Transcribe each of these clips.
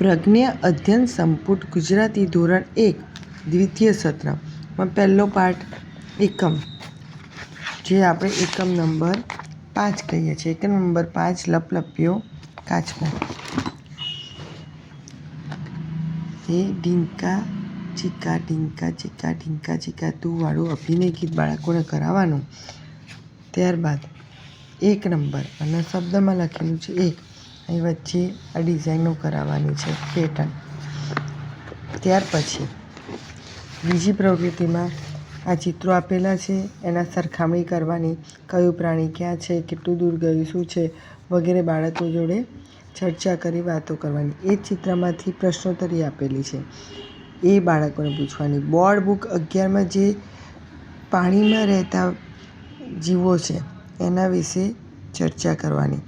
પ્રજ્ઞા અધ્યયન સંપુટ ગુજરાતી ધોરણ એક, દ્વિતીય સત્રમાં પહેલો પાઠ, એકમ, જે આપણે એકમ નંબર પાંચ કહીએ છીએ. એકમ નંબર પાંચ, લપલપ્યો કાચમાં એ ઢીંકા, ચીકા ઢીંકા ચીકા ઢીંકા, ચીકા, તું વાળું અભિનય ગીત બાળકોને કરાવવાનું. ત્યારબાદ એક નંબર, અને શબ્દમાં લખેલું છે એક. અહીં વચ્ચે આ ડિઝાઇનો કરાવવાની છે પેટર્ન ત્યાર પછી, બીજી પ્રવૃત્તિમાં આ ચિત્રો આપેલા છે, એના સરખામણી કરવાની, કયું પ્રાણી ક્યાં છે, કેટલું દૂર ગયું, શું છે, વગેરે બાળકો જોડે ચર્ચા કરી, વાતો કરવાની. એ ચિત્રમાંથી પ્રશ્નોત્તરી આપેલી છે. એ બાળકોને પૂછવાની. બોર્ડ બુક અગિયારમાં જે પાણીમાં રહેતા જીવો છે, એના વિશે ચર્ચા કરવાની.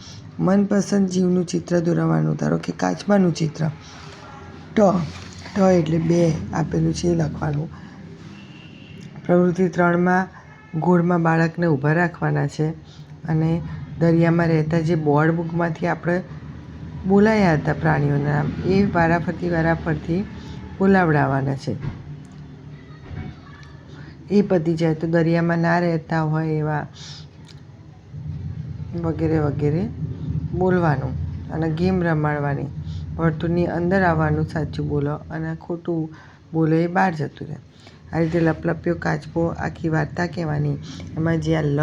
મનપસંદ જીવનું ચિત્ર દોરવાનું, ધારો કે કાચબાનું ચિત્ર. ટ ટ એટલે બે આપેલું છે એ લખવાનું. પ્રવૃત્તિ ત્રણમાં ગોળમાં બાળકને ઊભા રાખવાના છે અને દરિયામાં રહેતા જે બોર્ડ બુકમાંથી આપણે બોલાયા હતા પ્રાણીઓના નામ, એ વારાફરતી વારાફરતી બોલાવડાવવાના છે. એ પતી જાય તો દરિયામાં ના રહેતા હોય એવા વગેરે વગેરે બોલવાનું અને ગેમ રમાડવાની. વર્તુળની અંદર આવવાનું સાચું બોલો અને ખોટું બોલો એ બહાર જતું રહે. આ રીતે લપલપ્યો કાચબો આખી વાર્તા કહેવાની. એમાં જે આ લ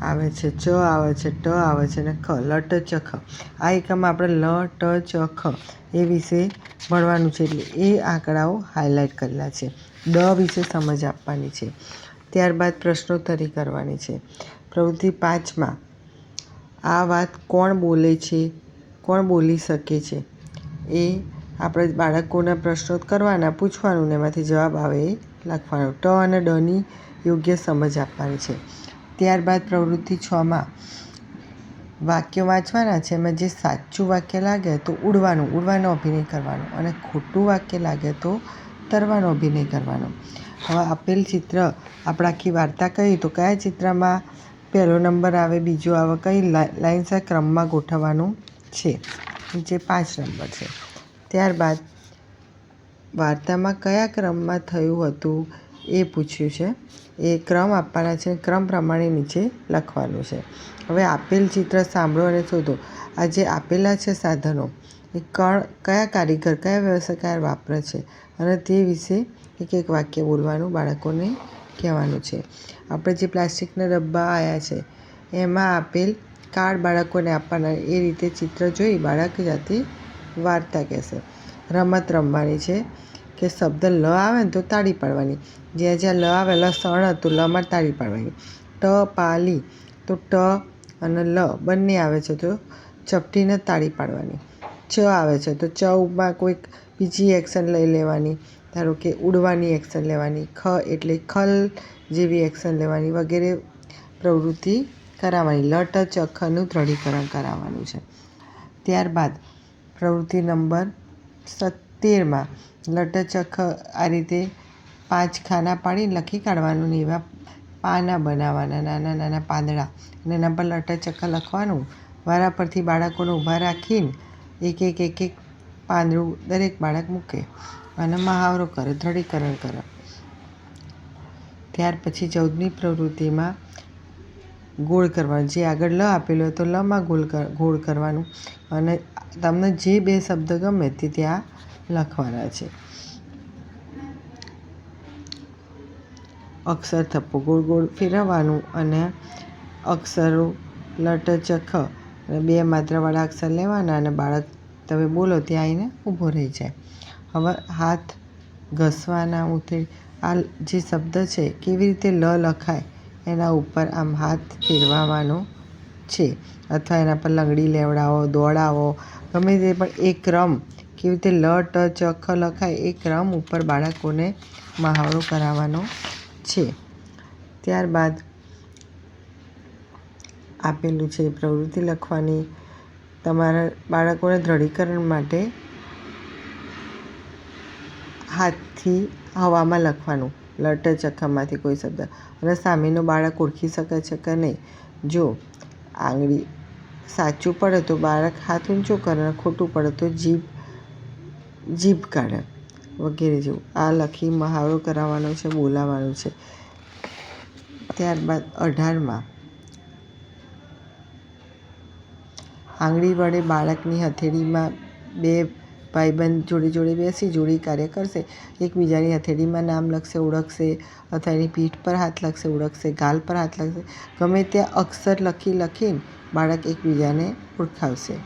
આવે છે, ચ આવે છે, ટ આવે છે અને ખ, લટ ચ ખ આ એકમાં આપણે લ, ટ ચ ખ એ વિશે ભણવાનું છે એટલે એ આંકડાઓ હાઇલાઇટ કરેલા છે. ડ વિશે સમજ આપવાની છે. ત્યારબાદ પ્રશ્નોત્તરી કરવાની છે. પ્રવૃત્તિ પાંચમાં આ વાત કોણ બોલે છે? કોણ બોલી શકે છે? એ આપણે બાળકોના પ્રશ્નો કરવાના, પૂછવાનું ને એમાંથી જવાબ આવે એ લખવાનો. ટ અને ડની યોગ્ય સમજ આપવાની છે. ત્યારબાદ પ્રવૃત્તિ છમાં વાક્ય વાંચવાના છે, એમાં જે સાચું વાક્ય લાગે તો ઉડવાનું, ઉડવાનો અભિનય કરવાનો અને ખોટું વાક્ય લાગે તો તરવાનો અભિનય કરવાનો. હવે આપેલ ચિત્ર, આપણે આખી વાર્તા કહી તો કયા ચિત્રમાં પહેલો નંબર આવે, બીજો આવે, કઈ લાઇન્સર ક્રમમાં ગોઠવવાનું છે? નીચે પાંચ નંબર છે. ત્યારબાદ વાર્તામાં કયા ક્રમમાં થયું હતું એ પૂછ્યું છે. એ ક્રમ આપવાના છે. ક્રમ પ્રમાણે નીચે લખવાનું છે. હવે આપેલ ચિત્ર સાંભળો અને શોધો. આ જે આપેલા છે સાધનો. એ કણ, કયા કારીગર, કયા વ્યવસાયકાર વાપરે છે? અને તે વિશે એક એક વાક્ય બોલવાનું બાળકોને કહેવાનું છે. આપણે જે પ્લાસ્ટિકના ડબ્બા આવ્યા છે, એમાં આપેલ કાર્ડ બાળકોને આપવાના, એ રીતે ચિત્ર જોઈ બાળક જાતે વાર્તા કહેશે. રમત રમવાની છે, કે શબ્દ લ આવે ને તો તાળી પાડવાની. જ્યાં જ્યાં લ આવે લસણ હતું લમાં તાળી પાડવાની. ટ, પાલી, તો ટ અને લ બંને આવે છે, તો ચપટીને તાળી પાડવાની. ચ આવે છે, તો ચ માં કોઈક બીજી એક્શન લઈ લેવાની. ધારો કે ઉડવાની એક્શન લેવાની, ખ એટલે ખલ જેવી એક્શન લેવાની વગેરે પ્રવૃત્તિ કરાવવાની. લટ, ચખનું દ્રઢીકરણ કરાવવાનું છે. ત્યારબાદ પ્રવૃત્તિ નંબર સત્તેરમાં લટચખ આ રીતે પાંચ ખાના પાડીને લખી કાઢવાનું ને એવા પાના બનાવવાના. નાના નાના પાંદડા. અને એના પર લટચખ લખવાનું. વારા પરથી બાળકોને ઊભા રાખીને એક એક એક એક પાંદડું દરેક બાળક મૂકે અને મહાવરો કરે દ્રઢીકરણ કરે. ત્યાર પછી ચૌદમી પ્રવૃત્તિમાં ગોળ કરવાનું, જે આગળ લ આપેલો હોય તો લમાં ગોળ ગોળ કરવાનું અને તમને જે બે શબ્દ ગમે તે ત્યાં લખવાના છે. અક્ષર થપ્પો, ગોળ ગોળ ફેરવવાનું અને અક્ષરો લટચખ અને બે માત્રાવાળા અક્ષર લેવાના અને બાળક તમે બોલો ત્યાં આવીને ઊભો રહી જાય. હવે હાથ ઘસવાના ઉતરી, આ જે શબ્દ છે, કેવી રીતે લ લખાય, એના ઉપર આમ હાથ ફેરવવાનો છે. અથવા એના પર લંગડી લેવડાવો, દોડાવો, ગમે તે પણ એ ક્રમ કેવી રીતે લ, ટ, ચ લખાય એ ક્રમ ઉપર બાળકોને મહાવરો કરાવવાનો છે. ત્યારબાદ આપેલું છે, પ્રવૃત્તિ લખવાની તમારા બાળકોને દ્રઢીકરણ માટે હાથથી હવામાં લખવાનું. લટ ચખામાંથી કોઈ શબ્દ. અને સામેનો બાળક ઓળખી શકે છે કે નહીં? જો આંગળી સાચું પડે તો બાળક હાથ ઊંચો કરે અને ખોટું પડે તો જીભ જીભ કાઢે વગેરે જેવું. આ લખી મહાવરો કરાવવાનો છે, બોલાવવાનું છે. ત્યારબાદ અઢારમાં આંગળી વડે બાળકની હથેળીમાં બે ભાઈબંધ જોડે જોડે બેસી જોડી કાર્ય કરશે. એકબીજાની હથેળીમાં નામ લખશે, ઓળખશે, અથવા એની પીઠ પર હાથ લખશે, ઓળખશે, ગાલ પર હાથ લખશે. ગમે ત્યાં અક્ષર લખી લખીને બાળક એકબીજાને ઓળખાવશે.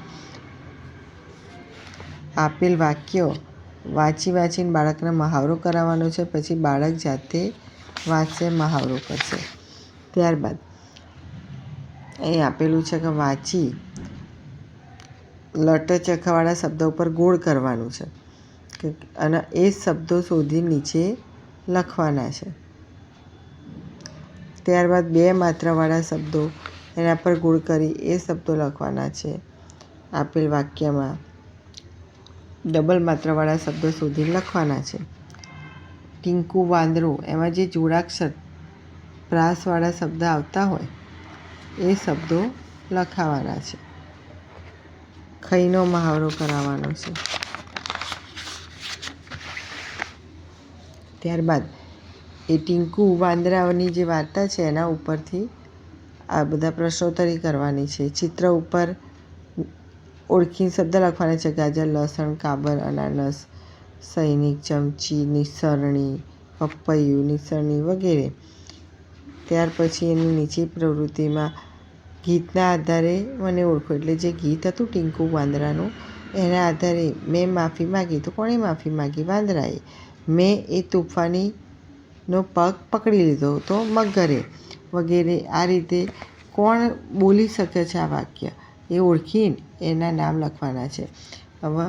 આપેલ વાક્યો વાંચી વાંચીને બાળકને મહાવરો કરાવવાનો છે, પછી બાળક જાતે વાંચશે, મહાવરો કરશે. ત્યારબાદ અહીં આપેલું છે કે વાંચી લટ ચખાવાળા શબ્દ ઉપર ગોળ કરવાનું છે. કે અને એ શબ્દો શોધી નીચે લખવાના છે. ત્યારબાદ બે માત્રાવાળા શબ્દો એના પર ગોળ કરી એ શબ્દો લખવાના છે. આપેલ વાક્યમાં ડબલ માત્રાવાળા શબ્દો શોધી લખવાના છે. ટીંકુ વાંદરો એમાં જે જોડાક્ષર પ્રાસવાળા શબ્દ આવતા હોય, એ શબ્દો લખાવાના છે. ખઈનો મહાવરો કરાવવાનો છે. ત્યારબાદ એ ટીંકુ વાંદરાઓની જે વાર્તા છે એના ઉપરથી આ બધા પ્રશ્નોત્તરી કરવાની છે. ચિત્ર ઉપર ઓળખી શબ્દ લખવાના છે. ગાજર, લસણ, કાબર, અનાનસ, સૈનિક, ચમચી, નિસરણી, પપૈયું, નિસરણી વગેરે. ત્યાર પછી એની નીચે પ્રવૃત્તિમાં ગીતના આધારે મને ઓળખો. એટલે જે ગીત હતું ટીંકુ વાંદરાનું, એના આધારે મેં માફી માગી. તો કોણે માફી માગી? વાંદરાએ. મેં એ તોફાનીનો પગ પકડી લીધો તો મગરે. વગેરે. આ રીતે કોણ બોલી શકે છે આ વાક્ય? એ ઓળખીને એના નામ લખવાના છે. હવે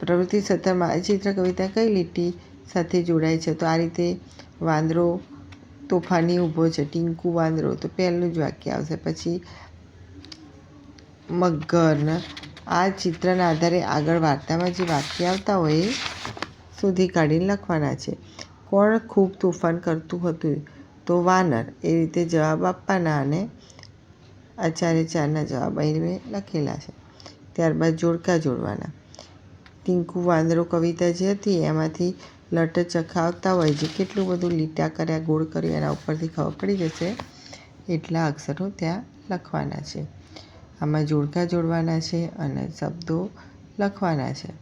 પ્રવૃત્તિ સત્રમાં ચિત્ર કવિતા કઈ લીટી સાથે જોડાય છે? તો આ રીતે વાંદરો તોફાની ઊભો છે, ટીંકુ વાંદરો તો પહેલું જ વાક્ય આવશે. પછી મગર આ ચિત્રના આધારે આગળ વાર્તામાં જે વાક્ય આવતા હોય એ શોધી કાઢીને લખવાના છે. કોણ ખૂબ તોફાન કરતું હતું? તો વાનર. એ રીતે જવાબ આપવાના અને આચાર્ય ચારના જવાબ અહીં લખેલા છે. ત્યારબાદ જોડકા જોડવાના. ટીંકુ વાંદરો કવિતા જે હતી, એમાંથી લટ ચખાવતા હોય જે કેટલું બધું લીટા કર્યા, ગોળ કર્યું, એના ઉપરથી ખબર પડી જશે. એટલા અક્ષરો ત્યાં લખવાના છે. આમાં જોડકા જોડવાના છે અને શબ્દો લખવાના છે.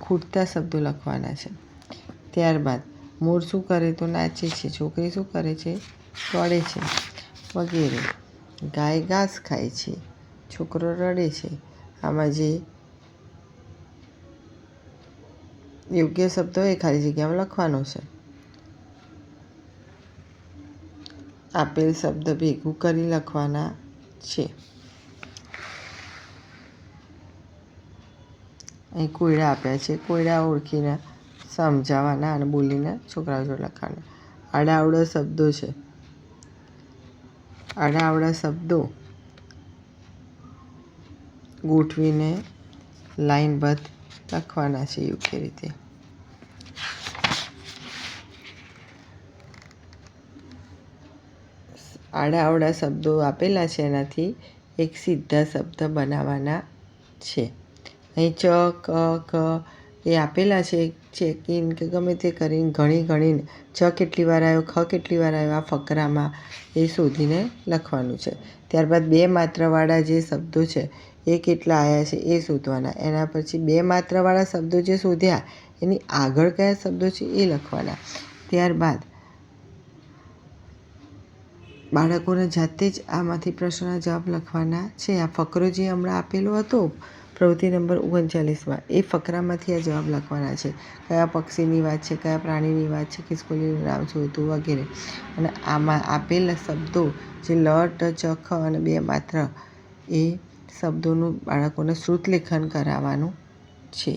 ખૂટતા શબ્દો લખવાના છે. ત્યારબાદ, મોર શું કરે તો નાચે છે, છોકરી શું કરે છે, દોડે છે, વગેરે. ગાય ઘાસ ખાય છે, છોકરો રડે છે. આમાં જે યોગ્ય શબ્દો એ ખાલી જગ્યામાં લખવાનો છે. આપેલ શબ્દ ભેગું કરી લખવાના છે. અહીં કોયડા આપ્યા છે. કોયડા ઓળખીને સમજાવવાના અને બોલીને છોકરાઓ જોડે લખવાના. આડાવડા શબ્દો છે. આડાવડા શબ્દો ગોઠવીને લાઈનબદ્ધ લખવાના છે યોગ્ય રીતે. આડાઅવળા શબ્દો આપેલા છે એનાથી એક સીધા શબ્દ બનાવવાના છે. અહીં ચ, ક ક એ આપેલા છે ચેક ઇન કે ગમે તે કરીને ઘણી ગણીને ચ કેટલી વાર આવ્યો, ખ કેટલી વાર આવ્યો, આ ફકરામાં એ શોધીને લખવાનું છે. ત્યારબાદ બે માત્રાવાળા જે શબ્દો છે એ કેટલા આવ્યા છે એ શોધવાના. એના પછી બે માત્રાવાળા શબ્દો જે શોધ્યા, એની આગળ કયા શબ્દો છે એ લખવાના. ત્યારબાદ બાળકોને જાતે જ આમાંથી પ્રશ્નના જવાબ લખવાના છે. આ ફકરો જે હમણાં આપેલો હતો, પ્રવૃત્તિ નંબર ઓગણચાલીસમાં, એ ફકરામાંથી આ જવાબ લખવાના છે. કયા પક્ષીની વાત છે, કયા પ્રાણીની વાત છે ખિસકોલીનું નામ શું હતું વગેરે. અને આમાં આપેલા શબ્દો જે લ, ટ, ચ, ખ અને બે માત્ર એ શબ્દોનું બાળકોને શ્રુતલેખન કરાવવાનું છે.